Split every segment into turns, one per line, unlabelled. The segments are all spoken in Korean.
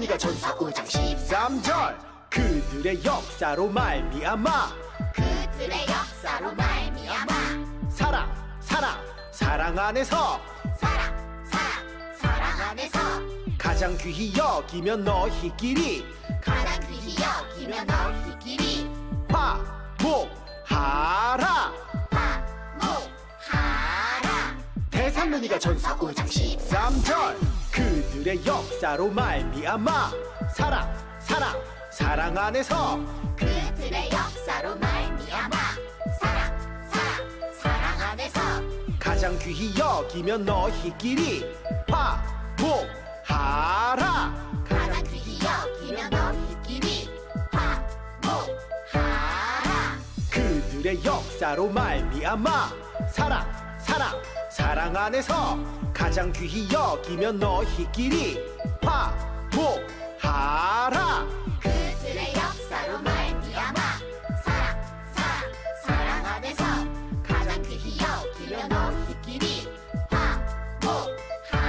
대산문이가 전사 5장 13절. 그들의 역사로 말미암아.
그들의 역사로 말미암아.
사랑 사랑 사랑 안에서.
사랑 사랑 사랑 안에서.
가장 귀히 여기며 너희끼리.
가장 귀히 여기며 너희끼리.
화목하라.
화목하라.
대산문이가 전사 5장 13절 그들의 역사로 말미암아 사랑 사랑 사랑 안에서
그들의 역사로 말미암아 사랑 사랑 사랑 안에서
가장 귀히 여기며 너희끼리 화목하라.
가장 귀히 여기며 너희끼리 화목하라.
그들의 역사로 말미암아 사랑 사랑 사랑 안에서 가장 귀히 여기며 너희끼리 화목하라
그들의 역사로 말미암아 사랑 사랑 사랑 안에서 가장 귀히 여기며 너희끼리 화목하라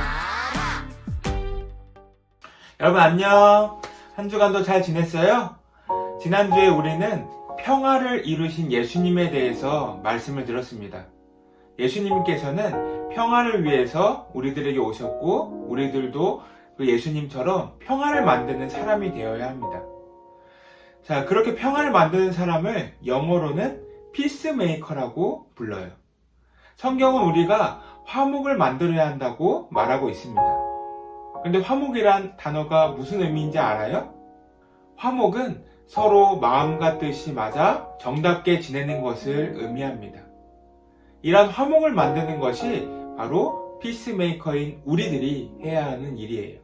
여러분 안녕. 한 주간도 잘 지냈어요? 지난주에 우리는 평화를 이루신 예수님에 대해서 말씀을 들었습니다. 예수님께서는 평화를 위해서 우리들에게 오셨고, 우리들도 그 예수님처럼 평화를 만드는 사람이 되어야 합니다. 자, 그렇게 평화를 만드는 사람을 영어로는 피스메이커라고 불러요. 성경은 우리가 화목을 만들어야 한다고 말하고 있습니다. 근데 화목이란 단어가 무슨 의미인지 알아요? 화목은 서로 마음과 뜻이 맞아 정답게 지내는 것을 의미합니다. 이런 화목을 만드는 것이 바로 피스메이커인 우리들이 해야 하는 일이에요.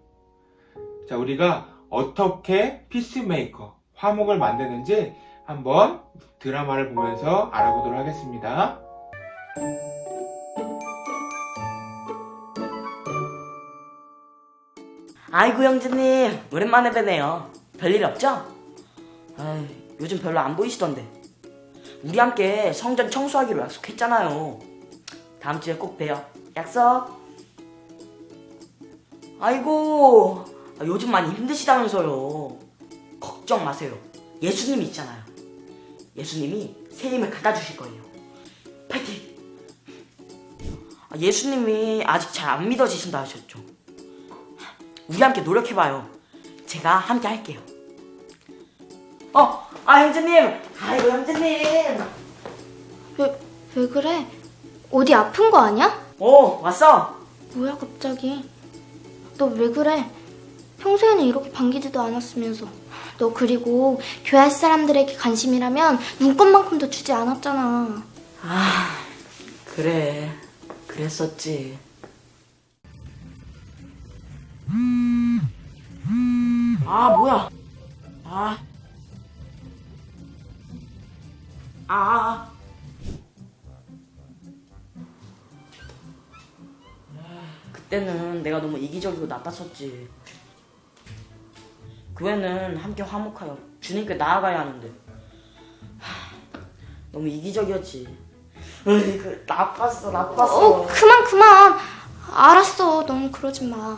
자, 우리가 어떻게 피스메이커, 화목을 만드는지 한번 드라마를 보면서 알아보도록 하겠습니다.
아이고 형제님 오랜만에 뵈네요 별일 없죠? 아이, 요즘 별로 안 보이시던데 우리 함께 성전 청소하기로 약속했잖아요. 다음 주에 꼭 봬요. 약속. 아이고 아, 요즘 많이 힘드시다면서요. 걱정 마세요. 예수님이 있잖아요. 예수님이 새 힘을 갖다 주실 거예요. 파이팅! 아, 예수님이 아직 잘 안 믿어지신다 하셨죠? 우리 함께 노력해봐요. 제가 함께 할게요. 어, 아 형제님, 아이고 형제님.
왜, 왜 그래? 어디 아픈 거 아니야?
오, 왔어.
뭐야 갑자기? 너 왜 그래? 평소에는 이렇게 반기지도 않았으면서 너 그리고 교회 사람들에게 관심이라면 눈꽃만큼도 주지 않았잖아
아, 그래, 그랬었지. 아, 뭐야? 아, 아. 그때는 내가 너무 이기적이고 나빴었지. 교회는 함께 화목하여 주님께 나아가야 하는데 하, 너무 이기적이었지. 으이 그 나빴어 나빴어.
어 그만 그만 알았어 넌 그러지 마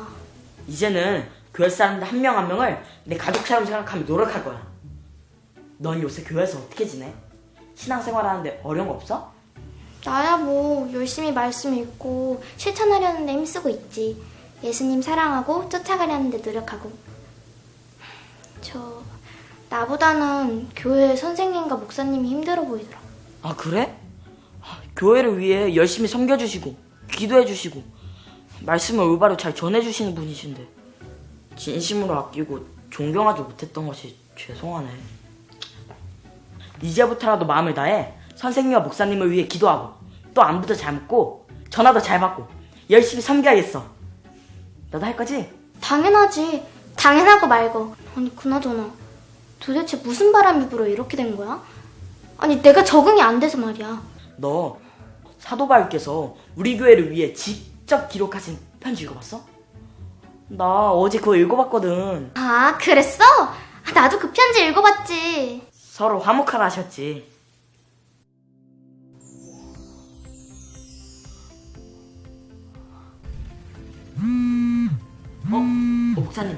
이제는 교회 사람들 한 명 한 명을 내 가족처럼 생각하며 노력할 거야. 넌 요새 교회에서 어떻게 지내? 신앙생활 하는데 어려운 거 없어?
나야 뭐 열심히 말씀 읽고 실천하려는데 힘쓰고 있지 예수님 사랑하고 쫓아가려는데 노력하고 저 나보다는 교회 선생님과 목사님이 힘들어 보이더라
아 그래? 아, 교회를 위해 열심히 섬겨주시고 기도해주시고 말씀을 올바로 잘 전해주시는 분이신데 진심으로 아끼고 존경하지 못했던 것이 죄송하네. 이제부터라도 마음을 다해 선생님과 목사님을 위해 기도하고 또 안부도 잘 묻고 전화도 잘 받고 열심히 섬겨야겠어. 너도 할 거지?
당연하지 당연하고 말고 아니 그나저나 도대체 무슨 바람이 불어 이렇게 된 거야? 아니 내가 적응이 안 돼서 말이야
너 사도 바울께서 우리 교회를 위해 직접 기록하신 편지 읽어봤어? 나 어제 그거 읽어봤거든.
아 그랬어? 아, 나도 그 편지 읽어봤지
서로 화목하라 하셨지. 어? 어, 목사님.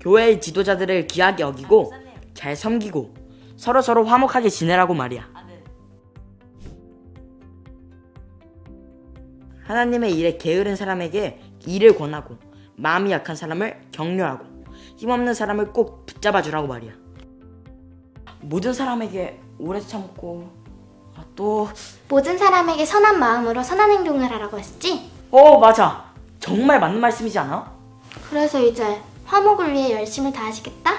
교회의 지도자들을 귀하게 여기고 잘 섬기고 서로 서로 화목하게 지내라고 말이야. 하나님의 일에 게으른 사람에게 일을 권하고 마음이 약한 사람을 격려하고 힘없는 사람을 꼭 붙잡아 주라고 말이야. 모든 사람에게 오래 참고 아, 또
모든 사람에게 선한 마음으로 선한 행동을 하라고 했지?
어, 맞아. 정말 맞는 말씀이지 않아?
그래서 이제 화목을 위해 열심을 다하시겠다?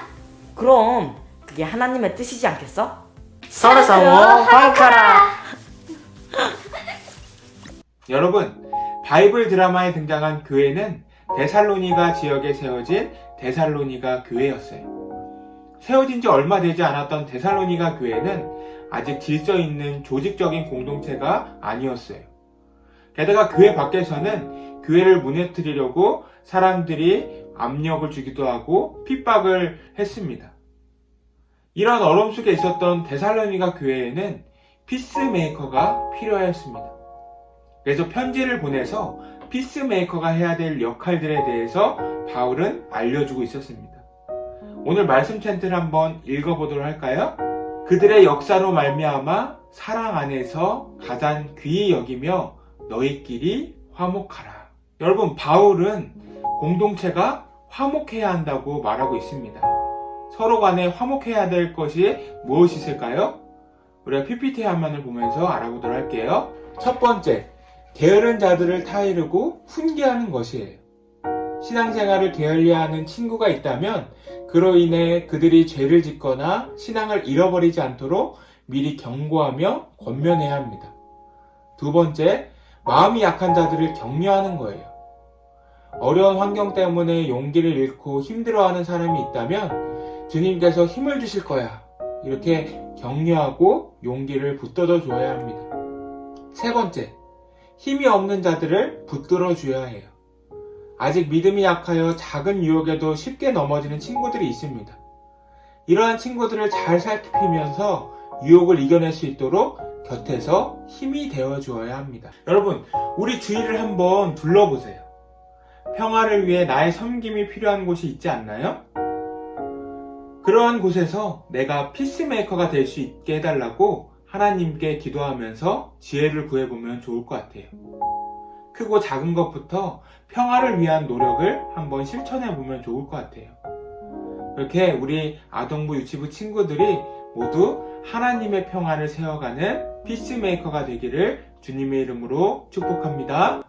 그럼 그게 하나님의 뜻이지 않겠어? 서로 서로 화목하라.
여러분, 바이블 드라마에 등장한 교회는 데살로니가 지역에 세워진 데살로니가 교회였어요. 세워진 지 얼마 되지 않았던 데살로니가 교회는 아직 질서 있는 조직적인 공동체가 아니었어요. 게다가 교회 밖에서는 교회를 무너뜨리려고 사람들이 압력을 주기도 하고 핍박을 했습니다. 이런 어려움 속에 있었던 데살로니가 교회에는 피스메이커가 필요하였습니다. 그래서 편지를 보내서 피스메이커가 해야 될 역할들에 대해서 바울은 알려주고 있었습니다. 오늘 말씀 챈트를 한번 읽어보도록 할까요? 그들의 역사로 말미암아 사랑 안에서 가장 귀히 여기며 너희끼리 화목하라. 여러분 바울은 공동체가 화목해야 한다고 말하고 있습니다. 서로 간에 화목해야 될 것이 무엇이 있을까요? 우리가 PPT 화면을 보면서 알아보도록 할게요. 첫 번째, 게으른 자들을 타이르고 훈계하는 것이에요. 신앙생활을 게을리하는 친구가 있다면 그로 인해 그들이 죄를 짓거나 신앙을 잃어버리지 않도록 미리 경고하며 권면해야 합니다. 두 번째, 마음이 약한 자들을 격려하는 거예요. 어려운 환경 때문에 용기를 잃고 힘들어하는 사람이 있다면 주님께서 힘을 주실 거야. 이렇게 격려하고 용기를 붙들어 줘야 합니다. 세 번째, 힘이 없는 자들을 붙들어 줘야 해요. 아직 믿음이 약하여 작은 유혹에도 쉽게 넘어지는 친구들이 있습니다. 이러한 친구들을 잘 살피면서 유혹을 이겨낼 수 있도록 곁에서 힘이 되어 주어야 합니다. 여러분, 우리 주위를 한번 둘러보세요. 평화를 위해 나의 섬김이 필요한 곳이 있지 않나요? 그러한 곳에서 내가 피스메이커가 될 수 있게 해달라고 하나님께 기도하면서 지혜를 구해보면 좋을 것 같아요. 크고 작은 것부터 평화를 위한 노력을 한번 실천해보면 좋을 것 같아요. 이렇게 우리 아동부 유치부 친구들이 모두 하나님의 평화를 세워가는 피스메이커가 되기를 주님의 이름으로 축복합니다.